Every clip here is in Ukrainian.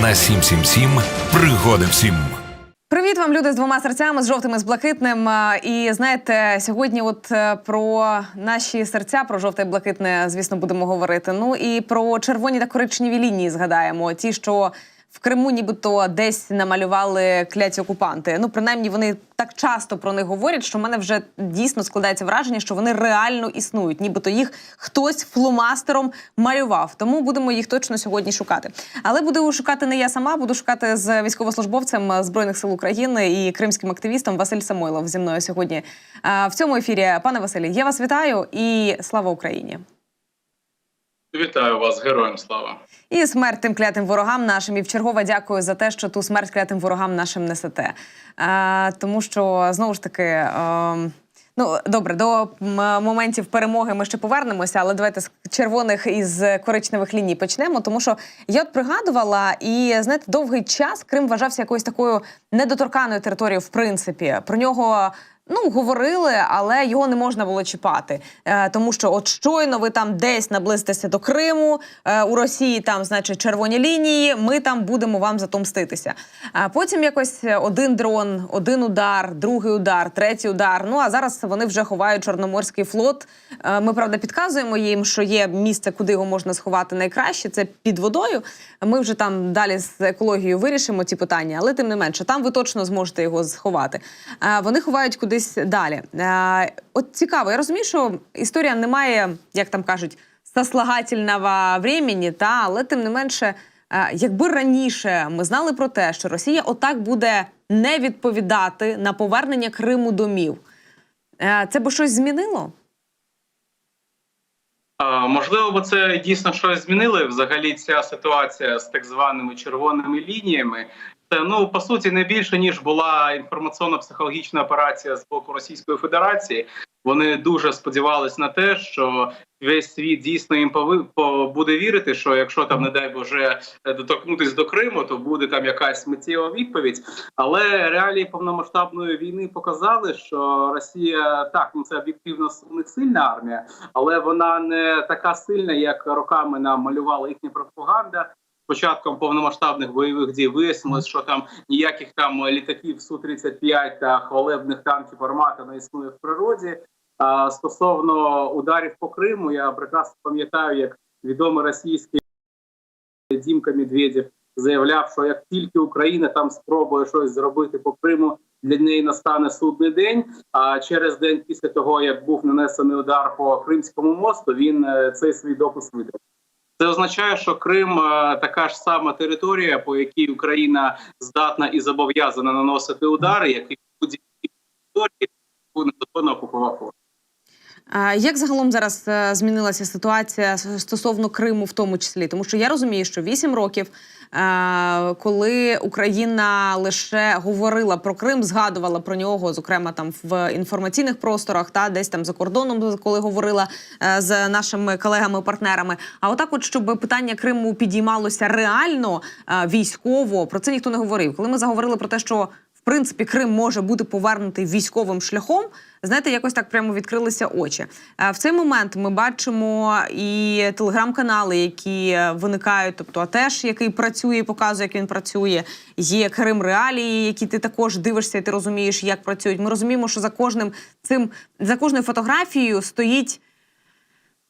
на 777 пригоди всім. Привіт вам, люди з двома серцями, з жовтим і з блакитним. І знаєте, сьогодні, от е, про наші серця, про жовте і блакитне, звісно, будемо говорити. Ну і про червоні та коричневі лінії згадаємо. Ті, що в Криму, нібито десь намалювали кляті окупанти. Ну, принаймні, вони так часто про них говорять, що в мене вже дійсно складається враження, що вони реально існують, нібито їх хтось фломастером малював. Тому будемо їх точно сьогодні шукати. Але буду шукати не я сама, буду шукати з військовослужбовцем збройних сил України і кримським активістом Василь Самойлов зі мною сьогодні а, в цьому ефірі. Пане Василі, я вас вітаю і слава Україні! Вітаю вас, героям слава. І смерть тим клятим ворогам нашим. І вчергове дякую за те, що ту смерть клятим ворогам нашим несете. А, тому що знову ж таки. А, Ну, добре, до моментів перемоги ми ще повернемося, але давайте з червоних і з коричневих ліній почнемо. Тому що я от пригадувала, і знаєте, довгий час Крим вважався якоюсь такою недоторканою територією, в принципі. Про нього ну говорили, але його не можна було чіпати. Е, тому що, от щойно ви там десь наблизитеся до Криму, е, у Росії там, значить, червоні лінії. Ми там будемо вам затомститися. А потім якось один дрон, один удар, другий удар, третій удар. Ну а зараз вони вже ховають Чорноморський флот. Е, Ми правда підказуємо їм, що є місце, куди його можна сховати найкраще. Це під водою. Ми вже там далі з екологією вирішимо ці питання, але тим не менше, там ви точно зможете його сховати. Е, Вони ховають кудись далі. Е, От цікаво, я розумію, що історія не має, як там кажуть, сослагательного времени, та але тим не менше. Е, Якби раніше ми знали про те, що Росія отак буде не відповідати на повернення Криму домів, е, це би щось змінило? Можливо, бо це дійсно щось змінили. Взагалі, ця ситуація з так званими червоними лініями. Це ну по суті не більше ніж була інформаційно-психологічна операція з боку Російської Федерації. Вони дуже сподівались на те, що весь світ дійсно їм буде вірити, що якщо там, не дай Боже, доторкнутись до Криму, то буде там якась миттєва відповідь. Але реалії повномасштабної війни показали, що Росія так ну це об'єктивно них сильна армія, але вона не така сильна, як роками нам малювала їхня пропаганда. Початком повномасштабних бойових дій вияснилось, що там ніяких там літаків су 35 та хвалебних танків армата не існує в природі. А стосовно ударів по Криму, я прекрасно пам'ятаю, як відомий російський Дімка Медведєв заявляв, що як тільки Україна там спробує щось зробити по Криму, для неї настане судний день. А через день після того, як був нанесений удар по Кримському мосту, він е, цей свій допис видав. Це означає, що Крим е, така ж сама територія, по якій Україна здатна і зобов'язана наносити удари, як і будь-які території, незаконно окупував Як загалом зараз е, змінилася ситуація стосовно Криму, в тому числі? Тому що я розумію, що 8 років, е, коли Україна лише говорила про Крим, згадувала про нього, зокрема там в інформаційних просторах, та десь там за кордоном, коли говорила е, з нашими колегами-партнерами. А отак, от щоб питання Криму підіймалося реально військово, про це ніхто не говорив. Коли ми заговорили про те, що в принципі Крим може бути повернутий військовим шляхом. Знаєте, якось так прямо відкрилися очі. Е, В цей момент ми бачимо і телеграм-канали, які е, виникають, тобто АТЕШ, який працює, і показує, як він працює. Є Крим Реалії, які ти також дивишся, і ти розумієш, як працюють. Ми розуміємо, що за кожним цим за кожною фотографією стоїть.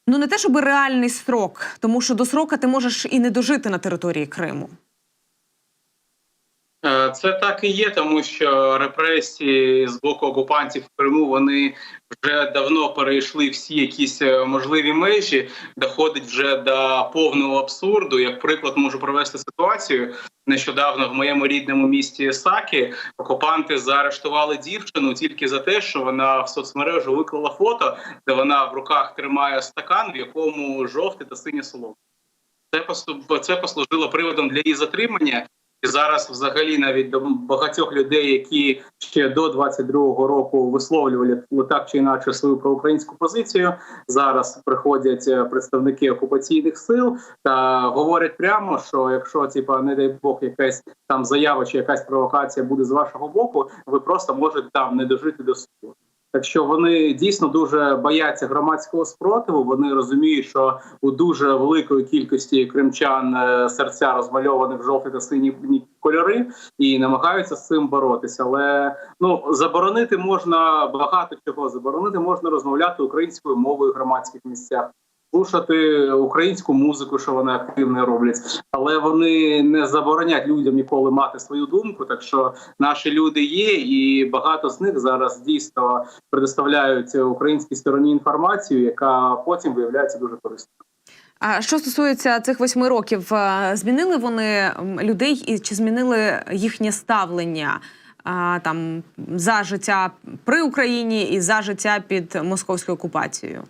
Ну, не те, щоб реальний строк, тому що до срока ти можеш і не дожити на території Криму. Е, Це так і є, тому що репресії з боку окупантів в Криму вони вже давно перейшли всі якісь е, можливі межі, доходить вже до повного абсурду. Як приклад, можу провести ситуацію. Нещодавно в моєму рідному місті Сакі окупанти заарештували дівчину тільки за те, що вона в соцмережу виклала фото, де вона в руках тримає стакан, в якому жовте та синє соломо. Це послу- це послужило приводом для її затримання. І зараз, взагалі, навіть до багатьох людей, які ще до 22-го року висловлювали так чи інакше свою проукраїнську позицію, зараз приходять е, представники окупаційних сил та говорять прямо, що якщо типа не дай Бог якась там заява чи якась провокація буде з вашого боку, ви просто можете там не дожити до суду. Так що вони дійсно дуже бояться громадського спротиву. Вони розуміють, що у дуже великої кількості кримчан е, серця розмальовані в жовті та сині кольори і намагаються з цим боротися. Але ну заборонити можна багато чого. Заборонити можна розмовляти українською мовою в громадських місцях. Слушати українську музику, що вони активно роблять, але вони не заборонять людям ніколи мати свою думку. Так що наші люди є, і багато з них зараз дійсно предоставляють українській стороні інформацію, яка потім виявляється дуже корисною. А що стосується цих восьми років, е, змінили вони людей і чи змінили їхнє ставлення а, там за життя при Україні і за життя під московською окупацією?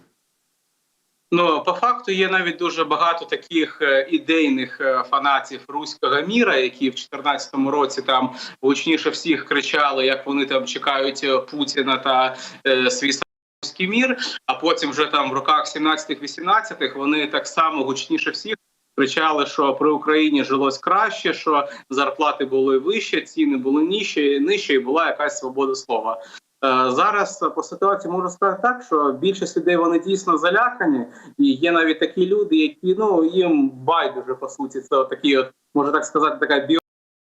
Ну по факту є навіть дуже багато таких е, ідейних е, фанатів руського міра, які в 2014 році там гучніше всіх кричали, як вони там чекають е, Путіна та е, свій руський мір. А потім вже там в роках 17-18 вони так само гучніше всіх. Кричали, що при Україні жилось краще, що зарплати були вищі, ціни були нижчі, нижче, і була якась свобода слова. Е, Зараз по ситуації можу сказати так, що більшість людей вони дійсно залякані, і є навіть такі люди, які ну їм байдуже по суті. Це такі, от можна так сказати, така біо,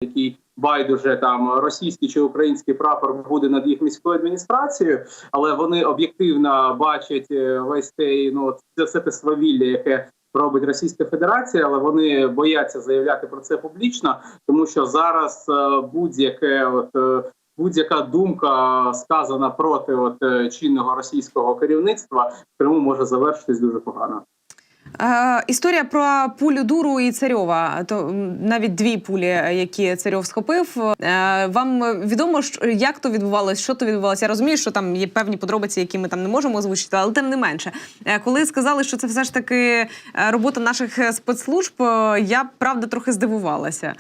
який байдуже там російський чи український прапор буде над їх міською адміністрацією, але вони об'єктивно бачать е, весь цей ну це все те свавілля, яке робить Російська Федерація, але вони бояться заявляти про це публічно, тому що зараз е, будь-яке от. Е, Будь-яка думка сказана проти от е, чинного російського керівництва в Криму може завершитись дуже погано. Е, історія про пулю дуру і царьова, то навіть дві пулі, які царьов схопив. Е, вам відомо, що- як то відбувалось, що то відбувалося? Я розумію, що там є певні подробиці, які ми там не можемо озвучити, але тим не менше, Е, коли сказали, що це все ж таки е, робота наших е, спецслужб, е, я правда трохи здивувалася.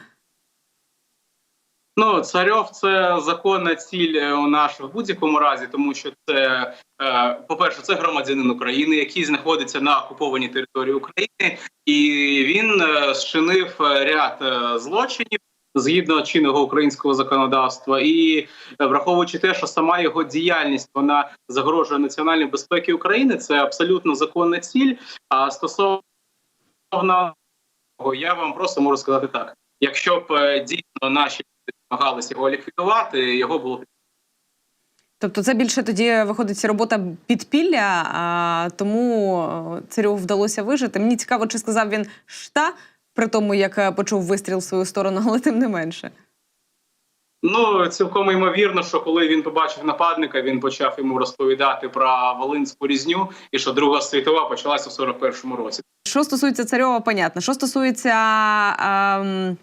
Ну, царьов це законна ціль е, у нас в будь-якому разі, тому що це, е, по-перше, це громадянин України, який знаходиться на окупованій території України, і він е, зчинив ряд злочинів. Згідно чинного українського законодавства, і враховуючи те, що сама його діяльність вона загрожує національній безпеці України, це абсолютно законна ціль. А стосовно я вам просто можу сказати так: якщо б дійсно наші намагалися його ліквідувати, його було Тобто, це більше тоді виходить робота підпілля, а тому е, царю вдалося вижити. Мені цікаво, чи сказав він шта при тому, як е, почув вистріл в свою сторону, але тим не менше. Ну цілком ймовірно, що коли він побачив нападника, він почав йому розповідати про Волинську різню і що Друга світова почалася в 41-му році. Що стосується царьова, понятно. Що стосується ем,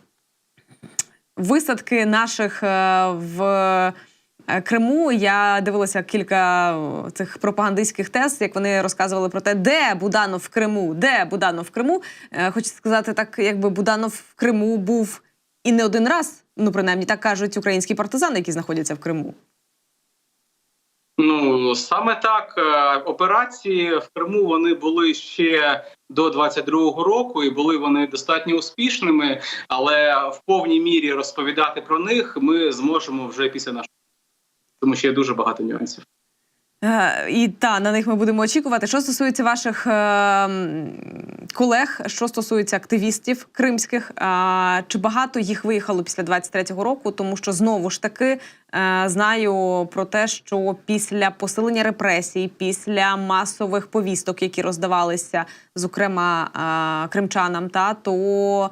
висадки наших е, в е, Криму, я дивилася кілька цих пропагандистських тез, як вони розказували про те, де Буданов в Криму, де Буданов в Криму. Е, Хочу сказати, так якби Буданов в Криму був і не один раз. Ну, принаймні, так кажуть українські партизани, які знаходяться в Криму. Ну саме так операції в Криму вони були ще до 22-го року, і були вони достатньо успішними. Але в повній мірі розповідати про них ми зможемо вже після нашого, тому що є дуже багато нюансів. Е, І та на них ми будемо очікувати. Що стосується ваших е, колег, що стосується активістів кримських, е, чи багато їх виїхало після 23-го року? Тому що знову ж таки знаю про те, що після посилення репресій, після масових повісток, які роздавалися, зокрема кримчанам, та то.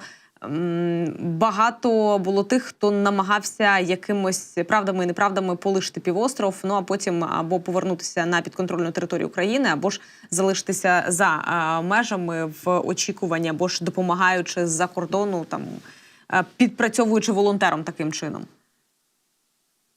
Багато було тих, хто намагався якимось правдами і неправдами полишити півостров, ну а потім або повернутися на підконтрольну територію України, або ж залишитися за межами в очікуванні, або ж допомагаючи з-за кордону, там підпрацьовуючи волонтером таким чином.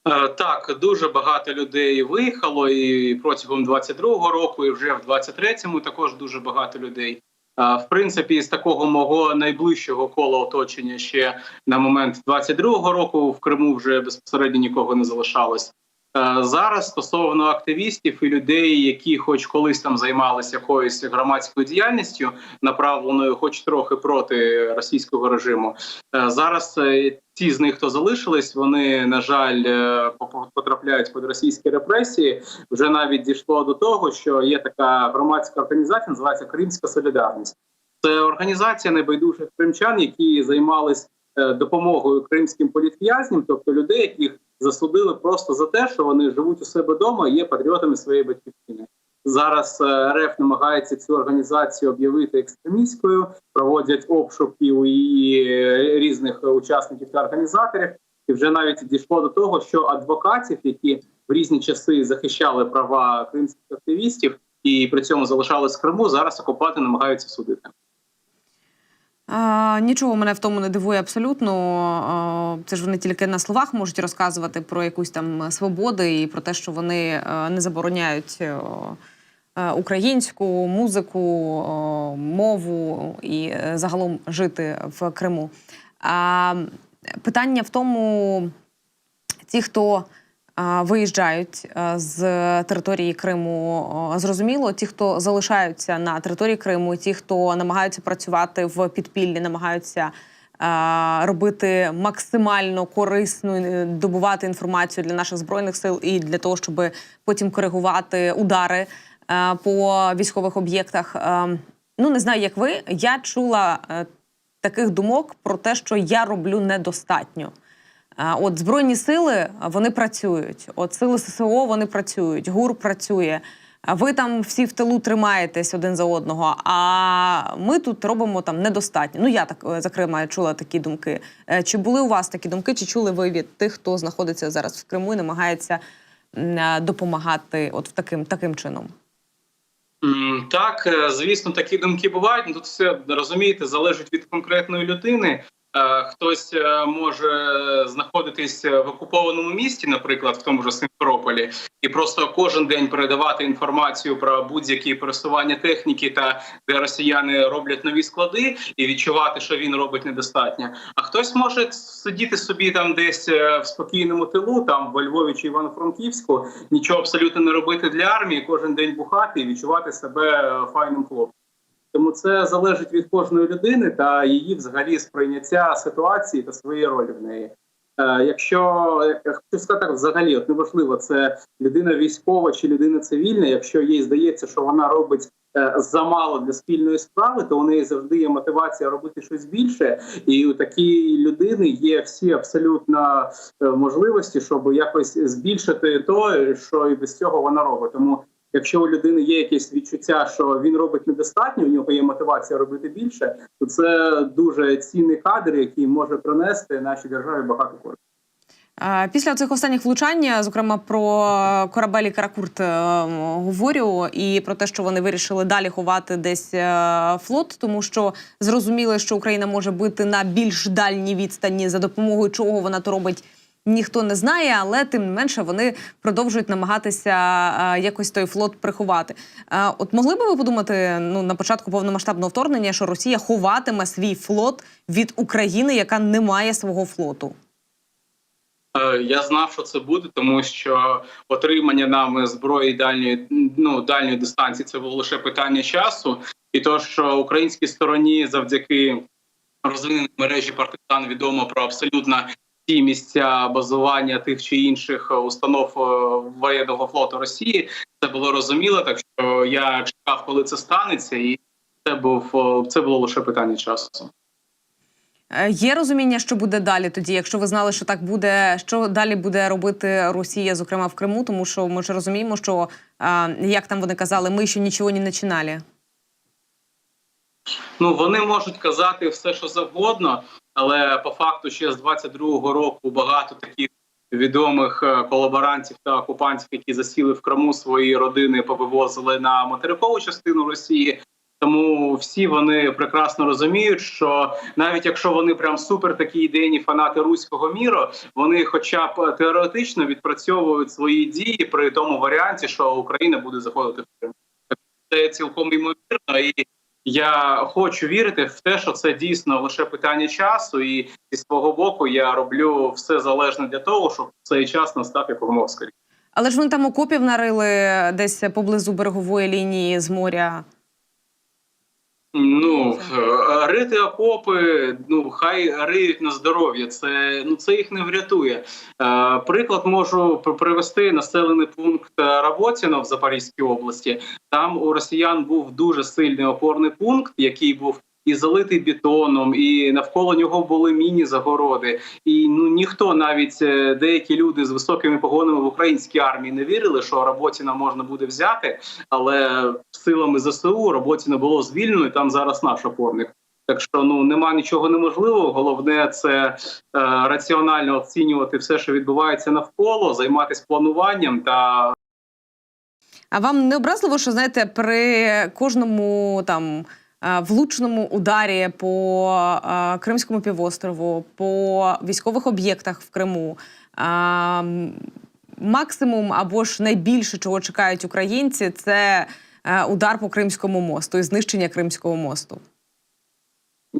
Е, Так, дуже багато людей виїхало і протягом 22-го року, і вже в 23-му також дуже багато людей. Е, В принципі, з такого мого найближчого кола оточення ще на момент 22-го року в Криму вже безпосередньо нікого не залишалось. Е, Зараз стосовно активістів і людей, які, хоч колись там займалися якоюсь громадською діяльністю, направленою, хоч трохи проти російського режиму, е, зараз е, ті з них, хто залишились, вони на жаль потрапляють під російські репресії. Вже навіть дійшло до того, що є така громадська організація, називається Кримська Солідарність. Це організація небайдужих кримчан, які займались допомогою кримським політв'язням, тобто людей, яких засудили просто за те, що вони живуть у себе вдома і є патріотами своєї батьківщини. Зараз е, РФ намагається цю організацію об'явити екстремістською, проводять обшуки у її е, різних е, учасників та організаторів. І вже навіть дійшло до того, що адвокатів, які в різні часи захищали права кримських активістів і при цьому залишались в Криму, зараз окупанти намагаються судити. А, нічого мене в тому не дивує абсолютно. Це ж вони тільки на словах можуть розказувати про якусь там свободу і про те, що вони е, не забороняють е, е, українську музику, мову і загалом жити в Криму. А питання в тому, ті, хто виїжджають з території Криму, зрозуміло, ті, хто залишаються на території Криму, ті, хто намагаються працювати в підпіллі, намагаються робити максимально корисну, е, добувати інформацію для наших збройних сил і для того, щоб потім коригувати удари по військових об'єктах. Ну не знаю, як ви. Я чула е, таких думок про те, що я роблю недостатньо. От збройні сили вони працюють. От сили ССО вони працюють, ГУР працює. Ви там всі в тилу тримаєтесь один за одного. А ми тут робимо там недостатньо. Ну я так е, зокрема чула такі думки. Е, Чи були у вас такі думки? Чи чули ви від тих, хто знаходиться зараз в Криму і намагається е, допомагати от в таким таким чином? Так, звісно, такі думки бувають. Ну, Тут все розумієте, залежить від конкретної людини. Е, Хтось е, може знаходитись в окупованому місті, наприклад, в тому ж Симферополі, і просто кожен день передавати інформацію про будь-які пересування техніки та де росіяни роблять нові склади, і відчувати, що він робить недостатньо. А хтось може сидіти собі там десь е, в спокійному тилу, там во Львові чи Івано-Франківську, нічого абсолютно не робити для армії, кожен день бухати і відчувати себе файним хлопцем. Тому це залежить від кожної людини та її взагалі сприйняття ситуації та своєї ролі в неї. Е, якщо я хочу сказати, взагалі, от неважливо, це людина військова чи людина цивільна, якщо їй здається, що вона робить е, замало для спільної справи, то у неї завжди є мотивація робити щось більше, і у такій людини є всі абсолютно е, можливості, щоб якось збільшити то, що і без цього вона робить. Тому Якщо у людини є якесь відчуття, що він робить недостатньо, у нього є мотивація робити більше, то це дуже цінний кадр, який може принести нашій державі багато користі. Після цих останніх влучань, зокрема про корабелі Каракурт е, говорю, і про те, що вони вирішили далі ховати десь е, флот, тому що зрозуміли, що Україна може бити на більш дальній відстані, за допомогою чого вона то робить. Ніхто не знає, але тим не менше вони продовжують намагатися е, якось той флот приховати. Е, от могли би ви подумати ну на початку повномасштабного вторгнення, що Росія ховатиме свій флот від України, яка не має свого флоту? Е, Я знав, що це буде, тому що отримання нами зброї дальньої ну дальньої дистанції це було лише питання часу, і то, що українській стороні завдяки розвиненій мережі партизан відомо про абсолютно ті місця базування тих чи інших установ е, воєнного флоту Росії, це було розуміло. Так що я чекав, коли це станеться, і це був е, це було лише питання часу. Е, Є розуміння, що буде далі тоді, якщо ви знали, що так буде, що далі буде робити Росія, зокрема в Криму, тому що ми ж розуміємо, що е, як там вони казали, ми ще нічого не починали. Ну вони можуть казати все, що завгодно, але по факту ще з 22-го року багато таких відомих е, колаборантів та окупантів, які засіли в Криму, свої родини повивозили на материкову частину Росії. Тому всі вони прекрасно розуміють, що навіть якщо вони прям супер такі ідейні фанати руського міру, вони, хоча б теоретично, відпрацьовують свої дії при тому варіанті, що Україна буде заходити в Крим. Це цілком ймовірно, і я хочу вірити в те, що це дійсно лише питання часу, і зі свого боку я роблю все залежне для того, щоб цей час настав якомога скоріше. Але ж вони там окопів нарили десь поблизу берегової лінії з моря. Ну е, рити окопи, ну хай риють на здоров'я. Це ну це їх не врятує. Е, приклад можу пр- привести населений пункт е, Роботіно в Запорізькій області. Там у росіян був дуже сильний опорний пункт, який був і залитий бетоном, і навколо нього були міні-загороди. І ну ніхто, навіть е, деякі люди з високими погонами в українській армії, не вірили, що Роботіна можна буде взяти, але силами ЗСУ Роботіна було звільнено, і там зараз наш опорник. Так що ну нема нічого неможливого. Головне це е, раціонально оцінювати все, що відбувається навколо, займатися плануванням та А вам не образливо, що знаєте, при кожному там е, влучному ударі по е, Кримському півострову, по військових об'єктах в Криму. е, Максимум або ж найбільше, чого чекають українці, це удар по Кримському мосту і знищення Кримського мосту.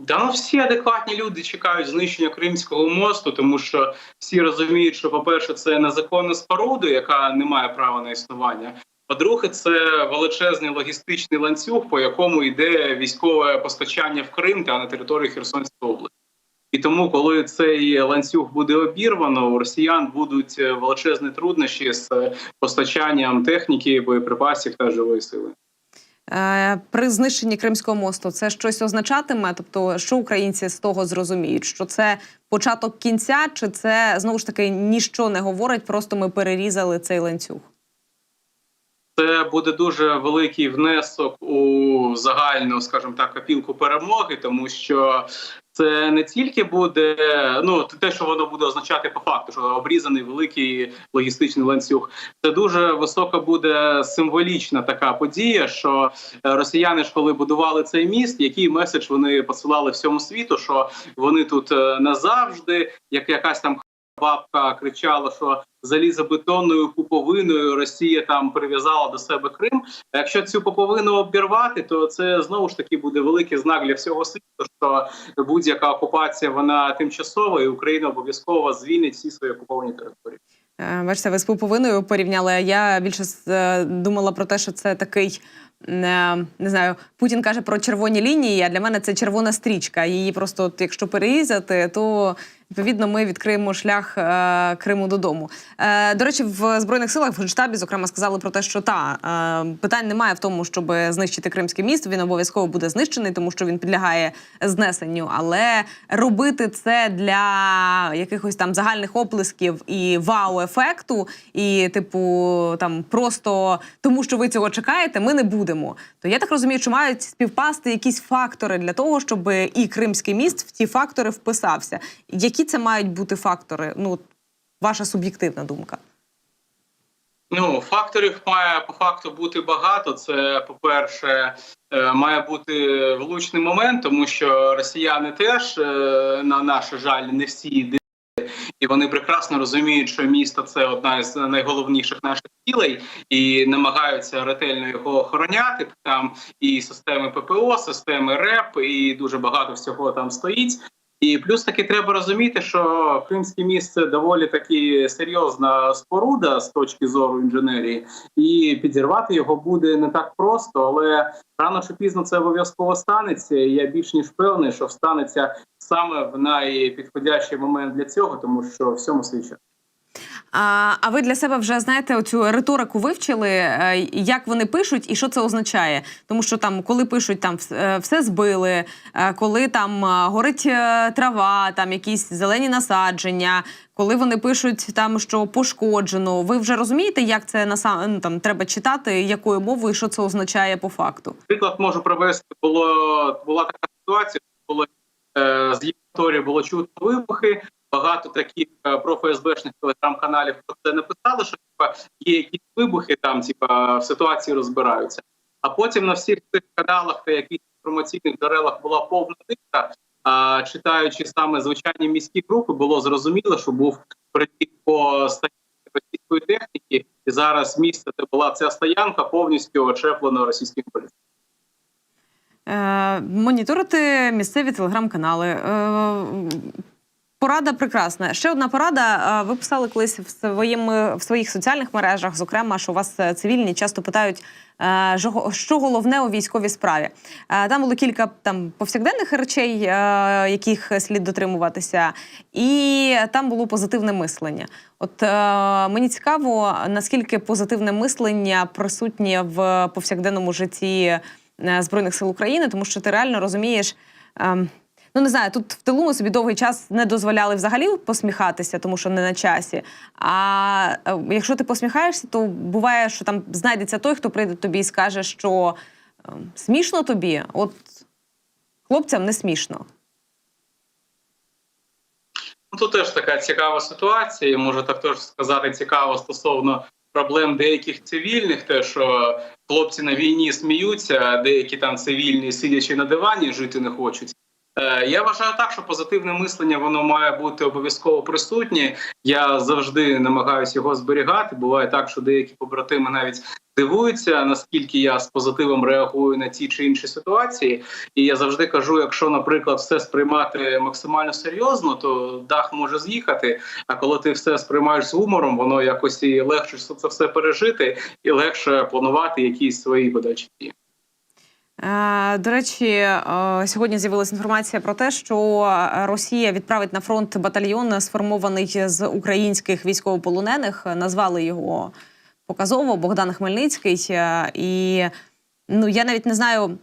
Да, ну всі адекватні люди чекають знищення Кримського мосту, тому що всі розуміють, що, по-перше, це незаконна споруда, яка не має права на існування. По-друге, це величезний логістичний ланцюг, по якому йде військове постачання в Крим та на території Херсонської області. І тому, коли цей ланцюг буде обірвано, у росіян будуть величезні труднощі з постачанням техніки, боєприпасів та живої сили. Е, При знищенні Кримського мосту це щось означатиме? Тобто, що українці з того зрозуміють? Що це початок кінця, чи це знову ж таки ніщо не говорить, просто ми перерізали цей ланцюг? Це буде дуже великий внесок у загальну, скажімо так, копілку перемоги, тому що це не тільки буде ну те, що воно буде означати по факту, що обрізаний великий логістичний ланцюг. Це дуже висока буде символічна така подія. Що е, росіяни ж коли будували цей міст, який меседж вони посилали всьому світу, що вони тут е, назавжди, як якась там бабка кричала, що залізобетонною пуповиною Росія там прив'язала до себе Крим. Якщо цю пуповину обірвати, то це знову ж таки буде великий знак для всього світу, що будь-яка окупація вона тимчасова, і Україна обов'язково звільнить всі свої окуповані території. Е, Бачите, ви з пуповиною порівняли. Я більше е, думала про те, що це такий. е, Не знаю, Путін каже про червоні лінії. А для мене це червона стрічка. Її просто, от, якщо перерізати, то відповідно ми відкриємо шлях е, Криму додому. Е, до речі, в збройних силах в Генштабі, зокрема, сказали про те, що та е, питань немає в тому, щоб знищити Кримський міст. Він обов'язково буде знищений, тому що він підлягає знесенню. Але робити це для якихось там загальних оплесків і вау-ефекту, і типу там просто тому, що ви цього чекаєте, ми не будемо. То я так розумію, що мають співпасти якісь фактори для того, щоб і Кримський міст в ті фактори вписався. Які це мають бути фактори? Ну, ваша суб'єктивна думка. Ну, факторів має по факту бути багато. Це, по-перше, е, має бути влучний момент, тому що росіяни теж, е, на наш жаль, не всі. І вони прекрасно розуміють, що місто це одна з найголовніших наших цілей, і намагаються ретельно його охороняти. Там і системи ППО, системи РЕП, і дуже багато всього там стоїть. І плюс таки треба розуміти, що Кримське міст це доволі таки серйозна споруда з точки зору інженерії, і підірвати його буде не так просто, але рано чи пізно це обов'язково станеться. І я більш ніж певний, що станеться саме в найпідходящий момент для цього, тому що всьому свій час. А, а ви для себе вже знаєте оцю риторику вивчили, е, як вони пишуть і що це означає? Тому що там, коли пишуть там е, все збили, е, коли там горить трава, там якісь зелені насадження, коли вони пишуть там, що пошкоджено, ви вже розумієте, як це насам ну, там треба читати, якою мовою, що це означає по факту? Приклад можу привести. Було була така ситуація, було е, з історії було чутно вибухи. Багато таких е, профСБшних телеграм-каналів про це написали, що типа є якісь вибухи, там типа в ситуації розбираються. А потім на всіх цих каналах та якихось інформаційних джерелах була повна дикта. А читаючи саме звичайні міські групи, було зрозуміло, що був приліт по стоянці російської техніки, і зараз місце, де була ця стоянка, повністю очеплено російським поліцією. Е, моніторити місцеві телеграм-канали. Порада прекрасна. Ще одна порада. Е, Ви писали колись в своїм в своїх соціальних мережах, зокрема, що у вас е, цивільні часто питають, е, що головне у військовій справі. Там було кілька там повсякденних речей, яких слід дотримуватися, і там було позитивне мислення. От мені цікаво, наскільки позитивне мислення присутнє в повсякденному житті збройних сил України, тому що ти реально розумієш. Ем, Ну, не знаю, тут в тилу ми собі довгий час не дозволяли взагалі посміхатися, тому що не на часі. А е, якщо ти посміхаєшся, то буває, що там знайдеться той, хто прийде тобі і скаже, що е, смішно тобі, от хлопцям не смішно. Ну, Тут теж така цікава ситуація. і Можу також сказати цікаво стосовно проблем деяких цивільних, те, що хлопці на війні сміються, а деякі там цивільні, сидячи на дивані, жити не хочуть. Е, Я вважаю так, що позитивне мислення воно має бути обов'язково присутнє. Я завжди намагаюся його зберігати. Буває так, що деякі побратими навіть дивуються, наскільки я з позитивом реагую на ті чи інші ситуації. І я завжди кажу: якщо, наприклад, все сприймати максимально серйозно, то дах може з'їхати. А коли ти все сприймаєш з гумором, воно якось і легше це все пережити, і легше планувати якісь свої подачі. Е, До речі, е, сьогодні з'явилася інформація про те, що Росія відправить на фронт батальйон, сформований з українських військовополонених. Назвали його показово Богдан Хмельницький. Е, І ну я навіть не знаю.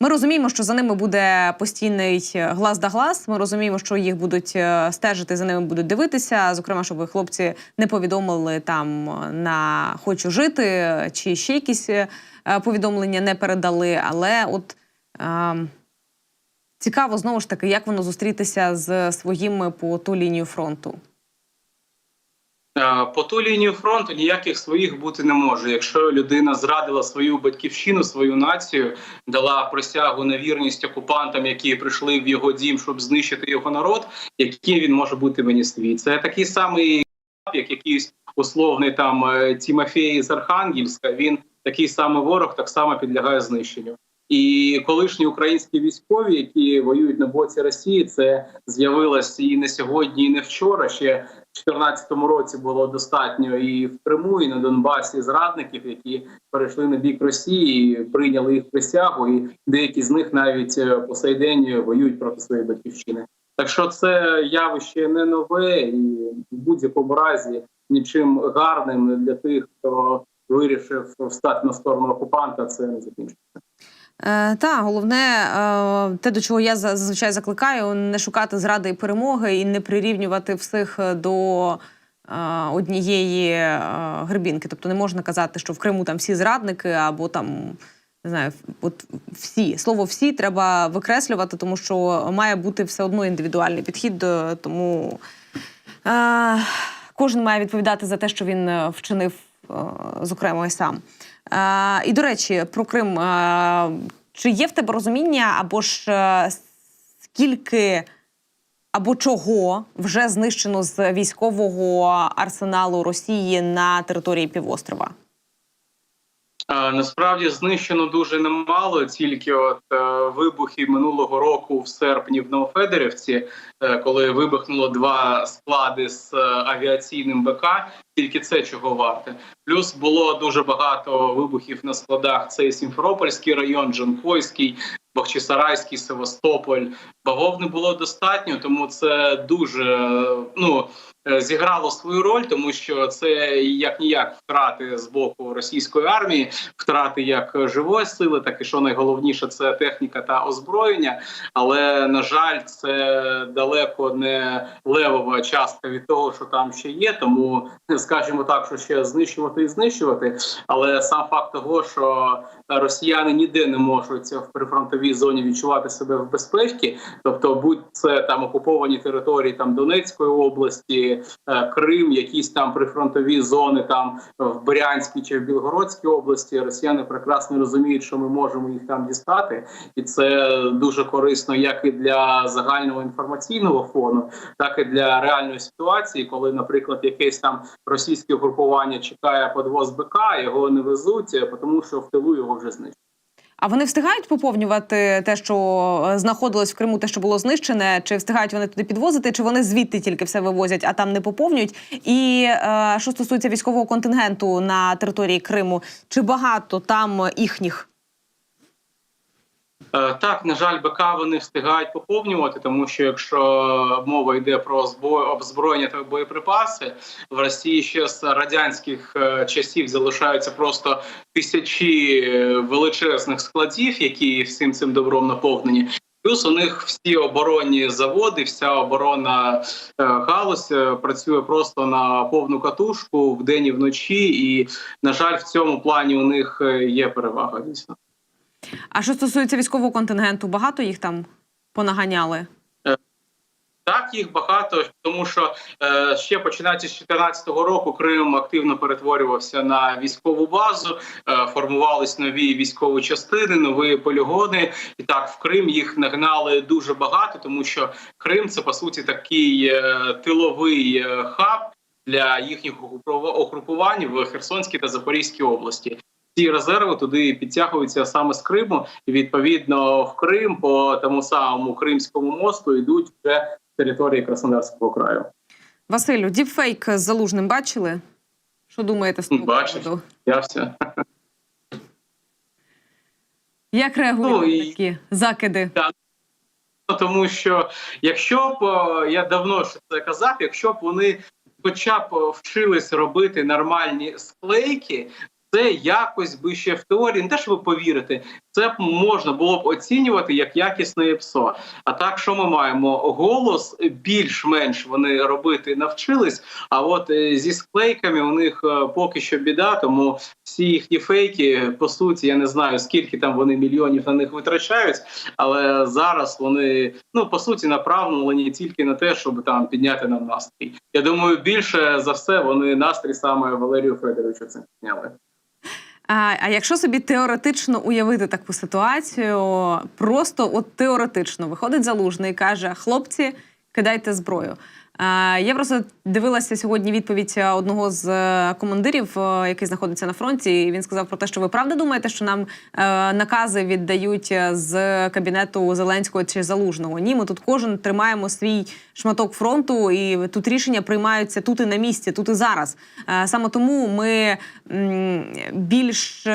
Ми розуміємо, що за ними буде постійний глаз да глаз. Ми розуміємо, що їх будуть е, стежити, за ними будуть дивитися. Зокрема, щоб хлопці не повідомили там на хочу жити чи ще якісь е, повідомлення не передали. Але от е, цікаво знову ж таки, як воно зустрітися з своїми по ту лінію фронту. Е, По ту лінію фронту ніяких своїх бути не може. Якщо людина зрадила свою батьківщину, свою націю, дала присягу на вірність окупантам, які прийшли в його дім, щоб знищити його народ, який він може бути мені свій. Це такий самий як якийсь условний там е, Тімофей з Архангельська. Він такий самий ворог, так само підлягає знищенню. І колишні українські військові, які воюють на боці Росії, це з'явилось і не сьогодні, і не вчора. Ще 2014 році було достатньо і в Криму, і на Донбасі зрадників, які перейшли на бік Росії, і прийняли їх присягу, і деякі з них навіть е, по сей день воюють проти своєї батьківщини. Так що це явище не нове, і в будь-якому разі нічим гарним для тих, хто вирішив встати на сторону окупанта, це не закінчиться. Е, та головне, е, те, до чого я зазвичай закликаю, не шукати зради і перемоги і не прирівнювати всіх до е, однієї е, грибінки. Тобто не можна казати, що в Криму там всі зрадники або там. Не знаю, от всі слово всі треба викреслювати, тому що має бути все одно індивідуальний підхід. Тому е, кожен має відповідати за те, що він е, вчинив, е, зокрема і сам. Е, і до речі, про Крим. Е, чи є в тебе розуміння, або ж е, скільки або чого вже знищено з військового арсеналу Росії на території півострова? Насправді знищено дуже немало. Тільки от е, вибухи минулого року в серпні в Новофедерівці, е, коли вибухнуло два склади з е, авіаційним БК. Тільки це чого варте. Плюс було дуже багато вибухів на складах. Це і Сімферопольський район, Джанкойський, Бахчисарайський, Севастополь. Бавовни було достатньо, тому це дуже ну е, зіграло свою роль, тому що це як ніяк втрати з боку російської армії, втрати як живої сили, так і що найголовніше це техніка та озброєння. Але на жаль, це далеко не левова частка від того, що там ще є. Тому скажімо так, що ще знищувати і знищувати. Але сам факт того, що росіяни ніде не можуть в прифронтовій зоні відчувати себе в безпеці, тобто будь це там окуповані території там Донецької області, е, Крим, якісь там прифронтові зони, там в Брянській чи в Білгородській області, росіяни прекрасно розуміють, що ми можемо їх там дістати, і це дуже корисно як і для загального інформаційного фону, так і для реальної ситуації, коли, наприклад, якесь там російське угрупування чекає подвоз БК, його не везуть, е, тому що в тилу його вже знищили. А вони встигають поповнювати те, що е, знаходилось в Криму, те, що було знищене, чи встигають вони туди підвозити, чи вони звідти тільки все вивозять, а там не поповнюють? І е, що стосується військового контингенту на території Криму, чи багато там їхніх? Е, Так, на жаль, БК вони встигають поповнювати, тому що якщо мова йде про озброєння та боєприпаси, в Росії ще з радянських е, часів залишаються просто тисячі е, величезних складів, які всім цим добром наповнені. Плюс у них всі оборонні заводи, вся оборонна е, галузь працює просто на повну катушку вдень і вночі. І на жаль, в цьому плані у них є перевага дійсно. А що стосується військового контингенту, багато їх там понаганяли? Так, їх багато, тому що е, ще починаючи з 2014 року Крим активно перетворювався на військову базу, е, формувались нові військові частини, нові полігони. І так в Крим їх нагнали дуже багато, тому що Крим це по суті такий е, тиловий е, хаб для їхніх угрупувань в Херсонській та Запорізькій області. Ці резерви туди підтягуються саме з Криму, і відповідно в Крим по тому самому Кримському мосту йдуть вже території Краснодарського краю. Василю, діпфейк з залужним бачили? Що думаєте з того Бачив. Я все. Як реагують Ну, і- такі закиди? Ну, Тому що якщо б е, я давно це казав, якщо б вони хоча б вчились робити нормальні склейки. Це якось би ще в теорії, не те, що ви повірите, це можна було б оцінювати як якісне ПСО. А так, що ми маємо? Голос більш-менш вони робити навчились. А от е, зі склейками у них е, поки що біда, тому всі їхні фейки, по суті, я не знаю скільки там вони мільйонів на них витрачають, але зараз вони ну по суті направлені тільки на те, щоб там підняти нам настрій. Я думаю, більше за все вони настрій саме Валерію Федоровичу цим підняли. А, а якщо собі теоретично уявити таку ситуацію, просто от теоретично виходить залужний і каже: хлопці, кидайте зброю. Я просто дивилася сьогодні відповідь е, одного з е, командирів, е, який знаходиться на фронті. І він сказав про те, що ви правда думаєте, що нам е, накази віддають е, з кабінету Зеленського чи Залужного? Ні, ми тут кожен тримаємо свій шматок фронту, і тут рішення приймаються тут і на місці, тут і зараз. Е, саме тому ми більш.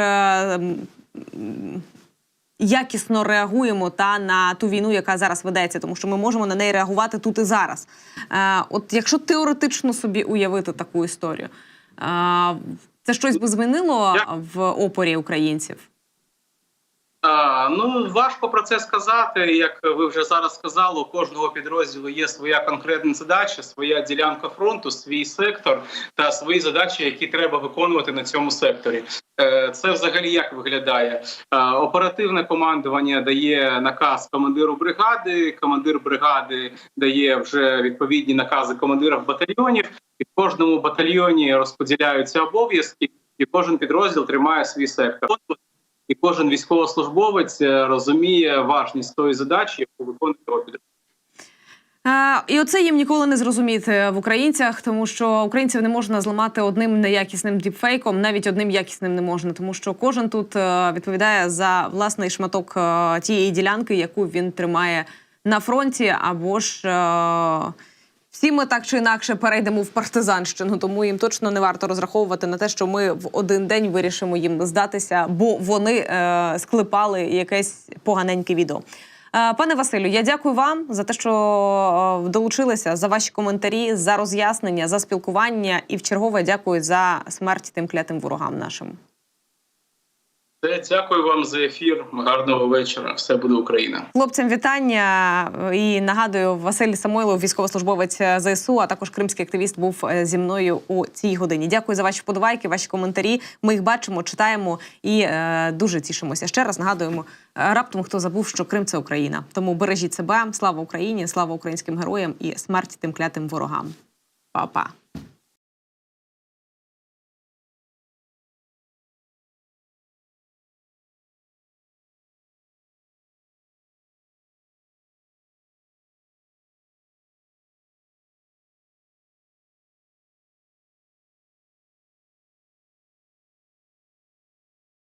Е, Якісно реагуємо та на ту війну, яка зараз ведеться, тому що ми можемо на неї реагувати тут і зараз. Е, от якщо теоретично собі уявити таку історію, е, це щось би змінило в опорі українців? А, ну важко про це сказати. Як ви вже зараз сказали, у кожного підрозділу є своя конкретна задача, своя ділянка фронту, свій сектор та свої задачі, які треба виконувати на цьому секторі. Е, Це взагалі як виглядає? Е, Оперативне командування дає наказ командиру бригади. Командир бригади дає вже відповідні накази командирам батальйонів. І в кожному батальйоні розподіляються обов'язки, і кожен підрозділ тримає свій сектор. І кожен військовослужбовець е, розуміє важність тої задачі, яку виконує його. І оце їм ніколи не зрозуміти в українцях, тому що українців не можна зламати одним неякісним діпфейком, навіть одним якісним не можна, тому що кожен тут е, відповідає за власний шматок е, тієї ділянки, яку він тримає на фронті, або ж. е, Всі ми так чи інакше перейдемо в партизанщину, тому їм точно не варто розраховувати на те, що ми в один день вирішимо їм здатися, бо вони склепали якесь поганеньке відео. Е, Пане Василю, я дякую вам за те, що е, долучилися за ваші коментарі, за роз'яснення, за спілкування і в чергове дякую за смерть тим клятим ворогам нашим. Дякую вам за ефір. Гарного вечора. Все буде Україна. Хлопцям вітання і нагадую, Василь Самойлов, військовослужбовець ЗСУ, а також кримський активіст, був е, зі мною у цій годині. Дякую за ваші подобайки, ваші коментарі. Ми їх бачимо, читаємо і е, дуже тішимося. Ще раз нагадуємо е, раптом, хто забув, що Крим це Україна. Тому бережіть себе. Слава Україні, слава українським героям і смерть тим клятим ворогам. Па-па.